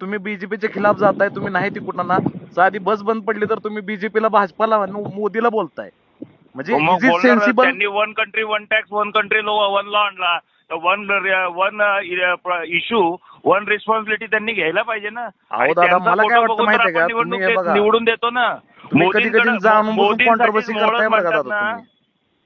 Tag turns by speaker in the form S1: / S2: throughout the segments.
S1: तुम्ही बीजेपीच्या खिलाफ जाताय तुम्ही नाही तिकुटांना साधी बस बंद पडली तर तुम्ही बीजेपीला भाजपाला मोदीला बोलताय. म्हणजे
S2: त्यांनी one country one tax one country law one law आणला. One one issue one responsibility त्यांनी घ्यायला पाहिजे ना.
S1: मला काय वाटतं बघा.
S2: निवडून देतो ना.
S1: बुजून
S2: मोदींसाठीच
S1: कॉन्ट्रोवर्सी करताय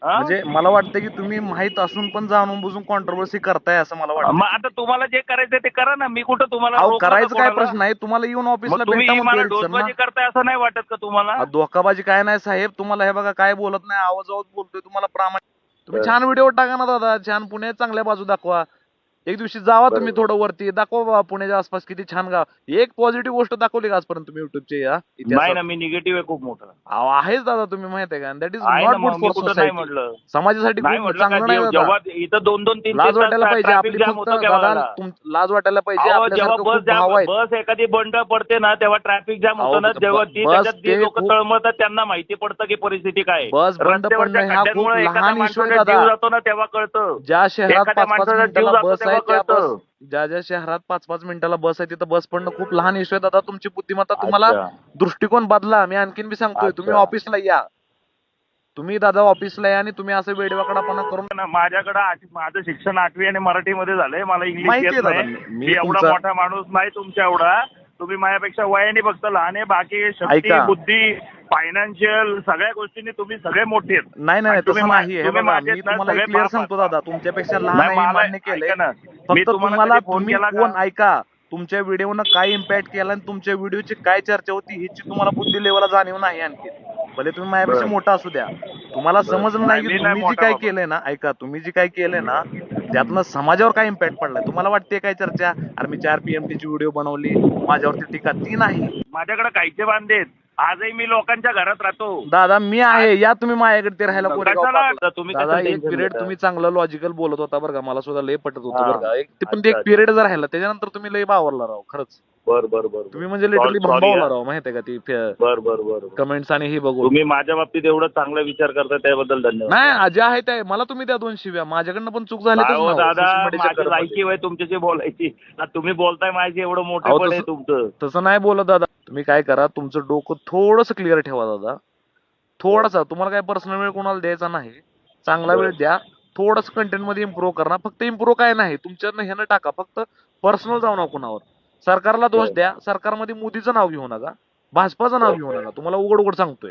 S1: म्हणजे मला वाटतं की तुम्ही माहीत असून पण जाणून बुजून कॉन्ट्रोवर्सी करताय असं मला वाटतं
S2: मग आता तुम्हाला जे करायचं ते करा ना. मी कुठं तुम्हाला
S1: अहो
S2: रोखलं का
S1: करायचं काय
S2: कोणाला?
S1: प्रश्न आहे तुम्हाला येऊन ऑफिसला
S2: तुम्ही
S1: भेटा
S2: मला
S1: म्हणतो
S2: डोसबाजी करताय असं नाही वाटत का तुम्हाला?
S1: अहो, धोकाबाजी काय नाही साहेब. तुम्हाला हे बघा काय बोलत नाही आवाज आवाज बोलतोय. तुम्हाला प्रामाणिक तुम्ही. छान व्हिडिओ टाका ना दादा. छान पुणे चांगल्या बाजू दाखवा. एक दिवशी जावा तुम्ही. थोडं वरती दाखवा बाबा पुण्याच्या आसपास किती छान गाव. एक पॉझिटिव्ह गोष्ट दाखवली का आजपर्यंत तुम्ही युट्यूबची या
S2: नाही
S1: इतिहासात?
S2: ना मी निगेटिव्ह आहे खूप मोठा.
S1: अहो, आहेच दादा तुम्ही माहीत आहे का? दॅट इज
S2: आहे
S1: नॉट
S2: ना
S1: गुड
S2: मग मी
S1: फॉर
S2: कुठं नाही
S1: सोसायटी
S2: म्हटलं.
S1: समाजासाठी
S2: नाही
S1: खूप
S2: म्हटलं
S1: चांगलं
S2: का
S1: नाही
S2: जेव-
S1: दादा.
S2: जेव्हा इथं दोन दोन तीन
S1: लाज वाटायला पाहिजे आपली
S2: jam
S1: फक्त
S2: होतं
S1: दादा
S2: केव्हा
S1: तुम- लाज वाटायला पाहिजे
S2: अहो,
S1: आपल्यासारखं
S2: जेव्हा
S1: खूप
S2: बस
S1: भाव
S2: जाम
S1: आहेत
S2: बस एखादी बंड पडते ना तेव्हा ट्रॅफिक जाम
S1: अहो,
S2: होतं ना जेव्हा ती
S1: बस
S2: त्याच्यात
S1: ते
S2: जी लोक
S1: खूप-
S2: तळमळतात त्यांना माहिती पडतं की परिस्थिती काय आहे.
S1: बस बंद
S2: रस्त्यावरच्या
S1: पडणं हा खूप
S2: खड्ड्यांमुळे एखाद्या
S1: लहान इश्यू आहे
S2: माणसाचा
S1: दादा.
S2: जीव जातो ना तेव्हा कळतं.
S1: ज्या शहरात
S2: एखाद्या
S1: पाच पाच
S2: माणसाचा जीव
S1: मिनिटाला
S2: जातो
S1: बस आहे बस. ज्या ज्या शहरात पाच पाच मिनिटाला बस आहे तिथं बस पडणं खूप लहान इश्यू आहे. दादा तुमची बुद्धिमत्ता तुम्हाला
S2: अच्छा.
S1: दृष्टिकोन बदला. मी आणखीन बी सांगतोय तुम्ही
S2: अच्छा.
S1: ऑफिसला या. तुम्ही दादा ऑफिसला या आणि तुम्ही असं वेडवाकडापणा करून
S2: ना, माझ्याकडे आठ- माझं शिक्षण आठवी आणि मराठीमध्ये झालंय. मला इंग्लिश
S1: माहिती
S2: येत
S1: आहे दादा,
S2: नाही.
S1: मी-
S2: मी
S1: मी
S2: एवढा
S1: तुमचा-
S2: मोठा माणूस नाही तुमच्या एवढा तुम्ही माझ्यापेक्षा वयाने फक्त लहान आहे बाकी शक्ती
S1: ऐका.
S2: बुद्धी फायनान्शियल सगळ्या गोष्टींनी तुम्ही सगळे मोठे आहेत.
S1: नाही नाही
S2: तुम्ही
S1: तसं
S2: मा-
S1: नाही हे
S2: तुम्ही
S1: बघा
S2: माझे
S1: मी
S2: ना
S1: तुम्हाला
S2: सगळे
S1: क्लिअर
S2: बाप-
S1: सांगतो दादा तुमच्यापेक्षा लहान
S2: नाही,
S1: आहे हे
S2: मला-
S1: मान्य केलंय.
S2: ऐका ना, मी
S1: फक्त
S2: तुम्हाला
S1: तुम्हाला
S2: कधी फोन
S1: तुम्ही
S2: केला का?
S1: कोण ऐका. तुमच्या व्हिडिओनं काय इम्पॅक्ट केला आणि तुमच्या व्हिडिओची काय चर्चा होती ह्याची तुम्हाला बुद्धी लेवलला जाणीव नाही आणखी. भले तुम्ही माझ्यापेक्षा
S2: बरं.
S1: मोठा असू द्या. तुम्हाला समजलं नाही की तुम्ही जी काय. केलंय ना ऐका तुम्ही जी काय केलंय ना त्यातनं समाजावर काय इम्पॅक्ट पडलाय? तुम्हाला वाटते काय चर्चा? अरे मी चार पीएमटी ची व्हिडिओ बनवली माझ्यावरती टीका ती नाही.
S2: माझ्याकडे कायचे बांधेत. आजही मी लोकांच्या घरात राहतो.
S1: दादा मी आहे. या तुम्ही माझ्याकडे ते राहायला कोरेगाव
S2: कशाला?
S1: पाटला.
S2: तुम्ही
S1: दादा
S2: कशाला
S1: एक
S2: tension
S1: पिरियड? तुम्ही चांगलं लॉजिकल बोलत होता बरं का. मला सुद्धा लय पटत होतं
S2: हा.
S1: बरं का. एक ते पण ते एक
S2: अच्छा,
S1: पिरियड जर राहिला त्याच्यानंतर तुम्ही लय बावरला राव खरंच.
S2: बर बर बर
S1: तुम्ही म्हणजे लिटरली
S2: Sorry,
S1: भांबावला
S2: हा.
S1: राव माहितीये का ती
S2: बर बर बर
S1: कमेंट्स आणि हे बघून.
S2: तुम्ही माझ्या बाबतीत एवढा चांगला विचार करता त्याबद्दल धन्यवाद.
S1: नाही जे आहे ते मला तुम्ही त्या दोन शिव्या. माझ्याकडनं पण चूक झाली
S2: दादा माझी लायकी आहे तुमच्याशी बोलायची. आता तुम्ही बोलताय माझी एवढं मोठे
S1: अहो,
S2: आहे
S1: तसं-
S2: तुमचं.
S1: तसं नाही बोलत दादा. तुम्ही काय करा तुमचं डोकं थोडस क्लिअर ठेवा दादा. थोडासा तुम्हाला काय पर्सनल वेळ कोणाला द्यायचा नाही. चांगला वेळ. द्या. थोडस कंटेंटमध्ये इम्प्रूव्ह करा. फक्त इम्प्रूव्ह काय नाही तुमच्यानं ह्यानं टाका. फक्त पर्सनल जाऊ नका कुणावर. सरकारला दोष. द्या. सरकारमध्ये मोदीचं नाव घेऊ नका. भाजपाचं नाव घेऊ नका. तुम्हाला उघड उघड सांगतोय.